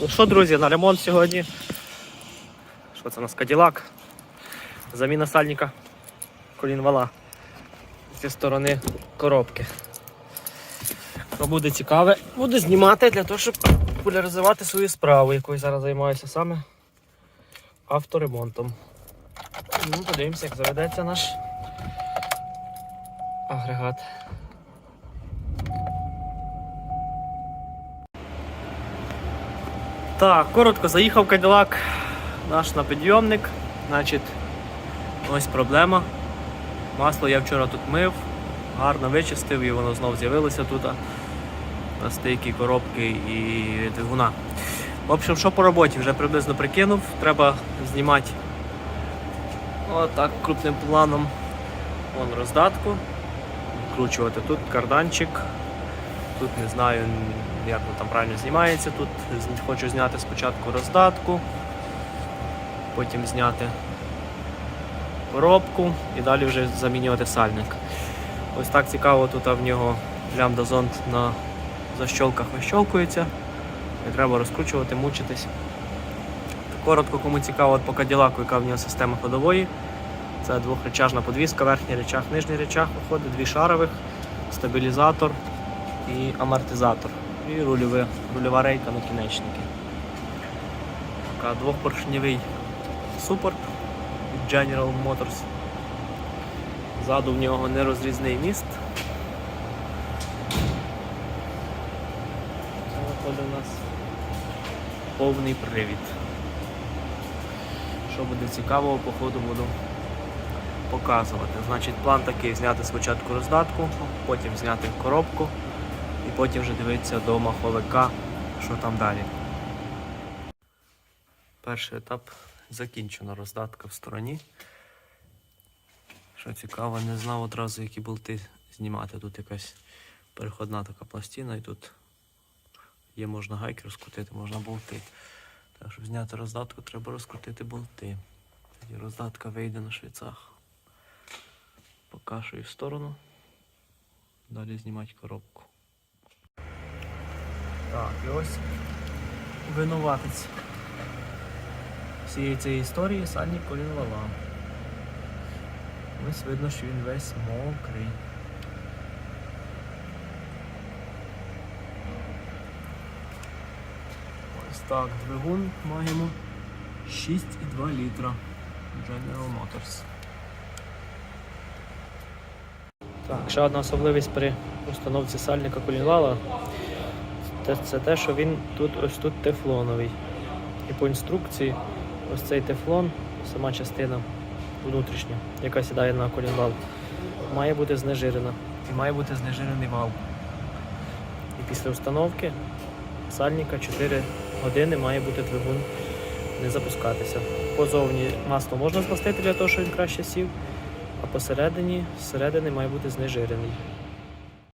Ну що, друзі, на ремонт сьогодні. Що це у нас Каділак? Заміна сальника колінвала зі сторони коробки. Хто буде цікаве, буду знімати для того, щоб популяризувати свою справу, якою зараз займаюся саме авторемонтом. Ну, подивимося, як заведеться наш агрегат. Так, коротко заїхав Каділак наш на підйомник. Значить, ось проблема. Масло я вчора тут мив, гарно вичистив і воно знов з'явилося тут на стейки коробки і двигуна. В общем, що по роботі вже приблизно прикинув, треба знімати отак крупним планом вон роздатку, вкручувати тут карданчик. Тут не знаю, як воно там правильно знімається. Тут хочу зняти спочатку роздатку, потім зняти коробку і далі вже замінювати сальник. Ось так цікаво, тут в нього лямбда-зонд на защолках вищолкується. Не треба розкручувати, мучитись. Коротко, кому цікаво от по каділаку, яка в нього система ходової. Це двохречажна подвіска, верхній речах, нижній речах виходить, дві шарових, стабілізатор і амортизатор. І рульове, рульова рейка накінечники. Така двохпоршневий супорт від General Motors. Ззаду в нього нерозрізний міст. Це виходить у нас повний привід. Що буде цікавого, по ходу буду показувати. Значить, план такий зняти спочатку роздатку, потім зняти коробку і потім вже дивитися до маховика, що там далі. Перший етап закінчено, роздатка в стороні. Що цікаво, не знав одразу, які болти знімати. Тут якась переходна така пластина і тут є можна гайки розкрутити, можна болти. Так, щоб зняти роздатку, треба розкрутити болти. Тоді роздатка вийде на швицах. Покашую в сторону. Далі знімати коробку. Так, і ось винуватець всієї цієї історії сальник колін. Ось видно, що він весь мокрий. Ось так, двигун маємо 6,2 літра General Motors. Так, ще одна особливість при установці сальника колінвала це те, що він тут ось тут тефлоновий. І по інструкції ось цей тефлон, сама частина внутрішня, яка сідає на колінвал, має бути знежирена. І має бути знежирений вал. І після установки сальника 4 години має бути двигун не запускатися. Позовні масло можна змастити для того, щоб він краще сів, а посередині, зсередини має бути знежирений.